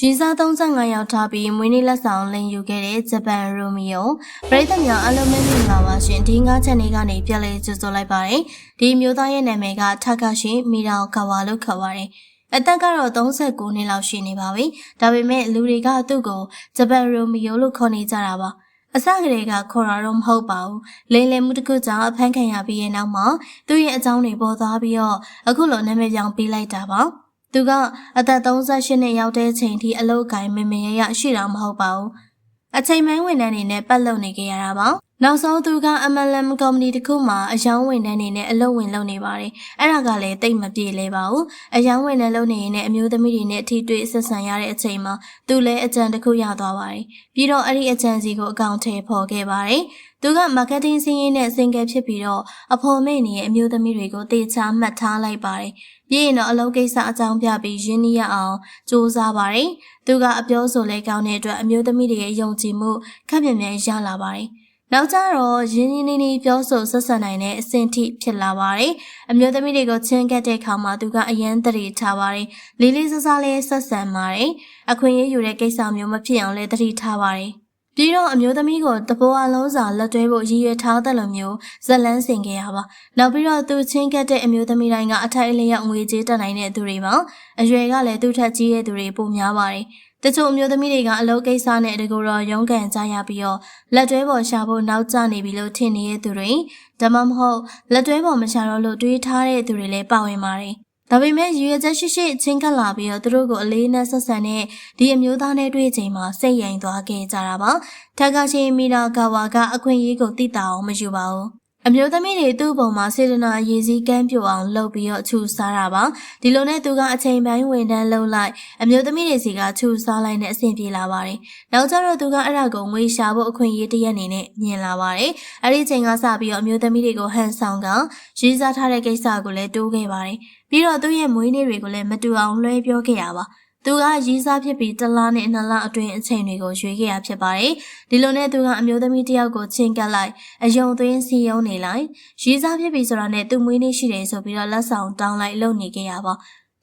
ရီစာ35ရောက်ထားပြီးမွေးနေ့လက်ဆောင်လင်ယူခဲ့တဲ့ဂျပန်ရိုမီယိုပရိသတ်များအလုံးမင်းမင်္ဂလာပါရှင်ဒီငါးချက်နေကနေပြလဲကြိုဆိုလိုက်ပါတယ်ဒီမျိုးသားရဲ့နာမည်ကထကာရှိမီရာကာဝါလို့ခေါ်ပါတယ်အသက်ကတော့39နှစ်လောက်ရှိနေပါပြီဒါပေမဲ့လူတွေကသူ့ကိုဂျပန်ရိုမီယိုလို့ခေါ်နေကြတာပါအစကတည်းကခေါ်တာတော့မဟုတ်ပါဘူးလိန်လည်မှုတစ်ခုကြောင့်အဖမ်းခံရပြီးရဲ့နောက်မှာသူ့ရဲ့အကြောင်းတွေပေါ်သွားပြီးတော့အခုလိုနာမည်ပြောင်းပေးလိုက်တာပါ သူကအသက်38နှစ်ရောက်တဲ့အချိန်ထိအလုတ်ကိုင်းမင်မင်ရရရှိတာမဟုတ်ပါဘူးအချိန်မိုင်းဝန်ထမ်းတွေနဲ့ပတ်လုပ်နေကြရတာပါ နောက်ဆုံးသူက MLM ကုမ္ပဏီတစ်ခုမှာအယောင်းဝန်ထမ်းတွေနဲ့အလုပ်ဝင်လုပ်နေပါတယ်အဲ့ဒါကလည်းတိတ်မပြေလဲပါဘူးအယောင်းဝန်ထမ်းလုပ်နေရင်လည်းအမျိုးသမီးတွေနဲ့အထီးတွေ့ဆက်ဆံရတဲ့အချိန်မှာသူလည်းအကြံတစ်ခုရသွားပါတယ်ပြီးတော့အဲ့ဒီအကြံစီကိုအကောင့်ထဲပေါ်ခဲ့ပါတယ်သူက marketing စီးရင်နဲ့စင်ကယ်ဖြစ်ပြီးတော့အဖော်မိတ်နေရဲ့အမျိုးသမီးတွေကိုတေချာမှတ်ထားလိုက်ပါတယ်ပြီးရင်တော့အလုပ်ကိစ္စအကြောင်းပြပြီးရင်းနှီးရအောင်စူးစမ်းပါတယ်သူကအပြောဆိုလဲကောင်းတဲ့အတွက်အမျိုးသမီးတွေရဲ့ယုံကြည်မှုခက်မြန်မြန်ရလာပါတယ် နောက်ကြတော့ရင်းရင်းနှီးနှီးပြောဆိုဆက်ဆံနိုင်တဲ့အဆင့်ထိဖြစ်လာပါတယ်။အမျိုးသမီးတွေကိုချင်းကပ်တဲ့အခါမှာသူကအယမ်းတရေထားပါတယ်။လေးလေးဆဆလေးဆက်ဆံပါတယ်။အခွင့်အရေးယူတဲ့ကိစ္စမျိုးမဖြစ်အောင်လည်းတတိထားပါတယ်။ ပြီးတော့အမျိုးသမီးကိုတဘောအလုံးစာလက်တွဲဖို့ရည်ရွယ်ထားတဲ့လိုမျိုးဇလန်းဆင်ခဲ့ရပါနောက်ပြီးတော့သူချင်းကက်တဲ့အမျိုးသမီးတိုင်းကအထိုက်အလျောက်ငွေကြေးတက်နိုင်တဲ့သူတွေပါအရွယ်ကလည်းသူ့ထက်ကြီးတဲ့သူတွေပိုများပါတယ်တချို့အမျိုးသမီးတွေကအလုပ်ကိစ္စနဲ့တကူတော့ရုန်းကန်ကြရပြီးတော့လက်တွဲပေါ်ရှာဖို့နောက်ကျနေပြီလို့ထင်နေတဲ့သူတွေဒါမှမဟုတ်လက်တွဲပေါ်မရှာတော့လို့တွေးထားတဲ့သူတွေလည်းပါဝင်ပါတယ် ဒါပေမဲ့ရည်ရွယ်ချက်ရှိရှိချင်းကပ်လာပြီးတော့သူတို့ကိုအလေးနဲ့ဆက်ဆံတဲ့ဒီအမျိုးသားနဲ့တွေ့ချိန်မှာစိတ်ရင်သွားခဲ့ကြတာပါ။ထက်ကရှိမီနာဂါဝါကအခွင့်အရေးကိုသိတာအောင်မယူပါဘူး။ အမျိုးသမီးတွေသူ့ပုံမှာစေတနာအရေးစည်းကမ်းပြိုအောင်လုပ်ပြီးတော့ခြူစားတာပါဒီလိုနဲ့သူကအချိန်ပိုင်းဝင်တန်းလုပ်လိုက်အမျိုးသမီးတွေစီကခြူစားလိုက်နဲ့အဆင်ပြေလာပါတယ်နောက်ကျတော့သူကအဲ့ဒါကိုငွေရှာဖို့အခွင့်အရေးတစ်ရက်အနေနဲ့မြင်လာပါတယ်အဲ့ဒီချိန်ကစပြီးတော့အမျိုးသမီးတွေကိုဟန်ဆောင်ကရေးစားထားတဲ့ကိစ္စကိုလည်းတိုးခဲ့ပါတယ်ပြီးတော့သူ့ရဲ့မွေးနေ့တွေကိုလည်းမတူအောင်လွှဲပြောခဲ့ရပါ သူကရီးစားဖြစ်ပြီးတစ်လနဲ့နှစ်လအတွင်းအချိန်တွေကိုရွေးခဲ့ရဖြစ်ပါတယ်။ဒီလိုနဲ့သူကအမျိုးသမီးတစ်ယောက်ကိုချင်းကပ်လိုက်အယုံသွင်းစီယုံနေလိုက်ရီးစားဖြစ်ပြီးဆိုတာနဲ့သူ့မွေးနေ့ရှိတယ်ဆိုပြီးတော့လက်ဆောင်တောင်းလိုက်လုပ်နေခဲ့ရပါ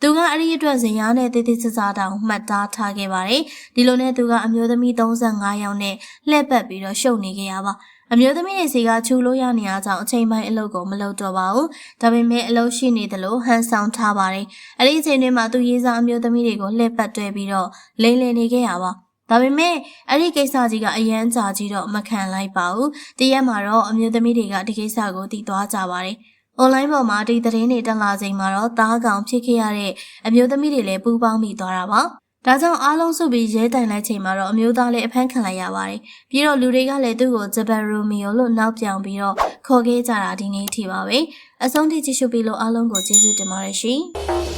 သူကအဲ့ဒီအတွက်ဇင်ရားနဲ့တေးသေးစစားတောင်မှတ်သားထားခဲ့ပါတယ်။ဒီလိုနဲ့သူကအမျိုးသမီး35ယောက်နဲ့လှည့်ပတ်ပြီးတော့ရှုပ်နေခဲ့ရပါအမျိုးသမီးတွေစီကချူလို့ရနေအားကြောင့်အချိန်ပိုင်းအလုပ်ကိုမလုပ်တော့ပါဘူး။ဒါပေမဲ့အလုပ်ရှိနေသလိုဟန်ဆောင်ထားပါတယ်။အဲ့ဒီအချိန်တွေမှာသူရေးစားအမျိုးသမီးတွေကိုလှည့်ပတ်တွဲပြီးတော့လိမ့်လည်နေခဲ့ရပါ။ဒါပေမဲ့အဲ့ဒီကိစ္စကြီးကအရန်ကြာကြီးတော့မခံလိုက်ပါဘူး။တရက်မှာတော့အမျိုးသမီးတွေကဒီကိစ္စကိုတည်သွားကြပါတယ်။ online ပေါ်မှာဒီသတင်းတွေတက်လာချိန်မှာတော့တားကောင်ဖြစ်ခဲ့ရတဲ့အမျိုးသမီးတွေလည်းပူးပေါင်းမိသွားတာပါ။ဒါကြောင့်အားလုံးစုပြီးရဲတိုင်လိုက်ချိန်မှာတော့အမျိုးသားလေးအဖမ်းခံလိုက်ရပါတယ်။ပြီးတော့လူတွေကလည်းသူ့ကိုဂျပန်ရိုမီယိုလို့နောက်ပြောင်ပြီးတော့ခေါ်ခဲ့ကြတာဒီနေ့ထိပါပဲ။အဆုံးထိကြည့်ရှုပြီးလို့အားလုံးကိုကျေးဇူးတင်ပါတယ်ရှင်။